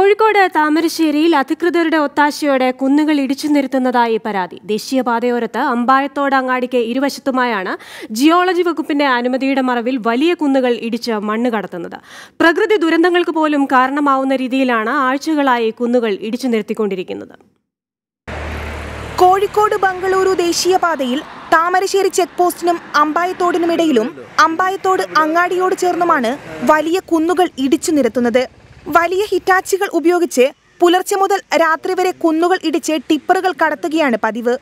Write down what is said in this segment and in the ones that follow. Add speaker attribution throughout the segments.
Speaker 1: കോഴിക്കോട് താമരശ്ശേരിയിൽ അധികൃതരുടെ ഒത്താശയോടെ കുന്നുകൾ ഇടിച്ചു നിരത്തുന്നതായി പരാതി. ദേശീയപാതയോരത്ത് അമ്പായത്തോട് അങ്ങാടിക്ക് ഇരുവശത്തുമായാണ് ജിയോളജി വകുപ്പിന്റെ അനുമതിയുടെ മറവിൽ വലിയ കുന്നുകൾ ഇടിച്ച് മണ്ണ് കടത്തുന്നത്. പ്രകൃതി ദുരന്തങ്ങൾക്ക് പോലും കാരണമാവുന്ന രീതിയിലാണ് ആഴ്ചകളായി കുന്നുകൾ ഇടിച്ചു നിരത്തിക്കൊണ്ടിരിക്കുന്നത്.
Speaker 2: കോഴിക്കോട് ബംഗളൂരു ദേശീയപാതയിൽ താമരശ്ശേരി ചെക്ക് പോസ്റ്റിനും അമ്പായത്തോടിനുമിടയിലും അമ്പായത്തോട് അങ്ങാടിയോട് ചേർന്നുമാണ് വലിയ കുന്നുകൾ ഇടിച്ചു നിരത്തുന്നത്. വലിയ ഹിറ്റാച്ചികൾ ഉപയോഗിച്ച് പുലർച്ചെ മുതൽ രാത്രി വരെ കുന്നുകൾ ഇടിച്ച് ടിപ്പറുകൾ കടത്തുകയാണ് പതിവ്.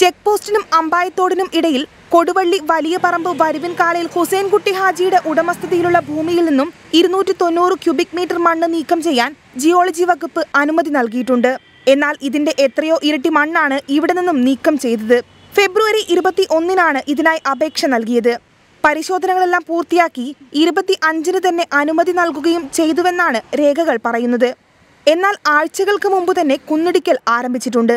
Speaker 2: ചെക്ക് പോസ്റ്റിനും അമ്പായത്തോടിനും ഇടയിൽ കൊടുവള്ളി വലിയ പറമ്പ് വരുവിൻകാലയിൽ ഹുസൈൻകുട്ടി ഹാജിയുടെ ഉടമസ്ഥതയിലുള്ള ഭൂമിയിൽ നിന്നും ഇരുന്നൂറ്റി തൊണ്ണൂറ് ക്യൂബിക് മീറ്റർ മണ്ണ് നീക്കം ചെയ്യാൻ ജിയോളജി വകുപ്പ് അനുമതി നൽകിയിട്ടുണ്ട്. എന്നാൽ ഇതിന്റെ എത്രയോ ഇരട്ടി മണ്ണാണ് ഇവിടെ നിന്നും നീക്കം ചെയ്തത്. ഫെബ്രുവരി ഇരുപത്തി ഒന്നിനാണ് ഇതിനായി അപേക്ഷ നൽകിയത്. പരിശോധനകളെല്ലാം പൂർത്തിയാക്കി ഇരുപത്തി അഞ്ചിന് തന്നെ അനുമതി നൽകുകയും ചെയ്തുവെന്നാണ് രേഖകൾ പറയുന്നത്. എന്നാൽ ആഴ്ചകൾക്ക് മുമ്പ് തന്നെ കുന്നിടിക്കൽ ആരംഭിച്ചിട്ടുണ്ട്.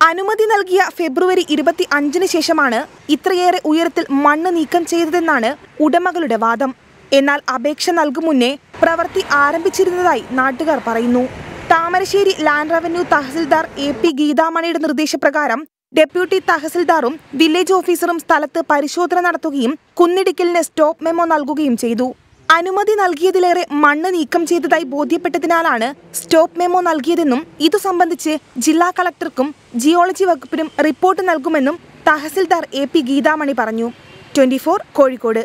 Speaker 2: അനുമതി നൽകിയ ഫെബ്രുവരി ഇരുപത്തി അഞ്ചിന് ശേഷമാണ് ഇത്രയേറെ ഉയരത്തിൽ മണ്ണ് നീക്കം ചെയ്തതെന്നാണ് ഉടമകളുടെ വാദം. എന്നാൽ അപേക്ഷ നൽകും മുന്നേ പ്രവൃത്തി ആരംഭിച്ചിരുന്നതായി നാട്ടുകാർ പറയുന്നു. Thamarassery land revenue tahsildar A P ഗീതാമണിയുടെ നിർദ്ദേശപ്രകാരം ഡെപ്യൂട്ടി തഹസിൽദാറും വില്ലേജ് ഓഫീസറും സ്ഥലത്ത് പരിശോധന നടത്തുകയും കുന്നിടിക്കലിന് സ്റ്റോപ്പ് മെമ്മോ നൽകുകയും ചെയ്തു. അനുമതി നൽകിയതിലേറെ മണ്ണ് നീക്കം ചെയ്തതായി ബോധ്യപ്പെട്ടതിനാലാണ് സ്റ്റോപ്പ് മെമ്മോ നൽകിയതെന്നും ഇതു സംബന്ധിച്ച് ജില്ലാ കളക്ടർക്കും ജിയോളജി വകുപ്പിനും റിപ്പോർട്ട് നൽകുമെന്നും തഹസിൽദാർ എ പി ഗീതാമണി പറഞ്ഞു. ട്വന്റി കോഴിക്കോട്.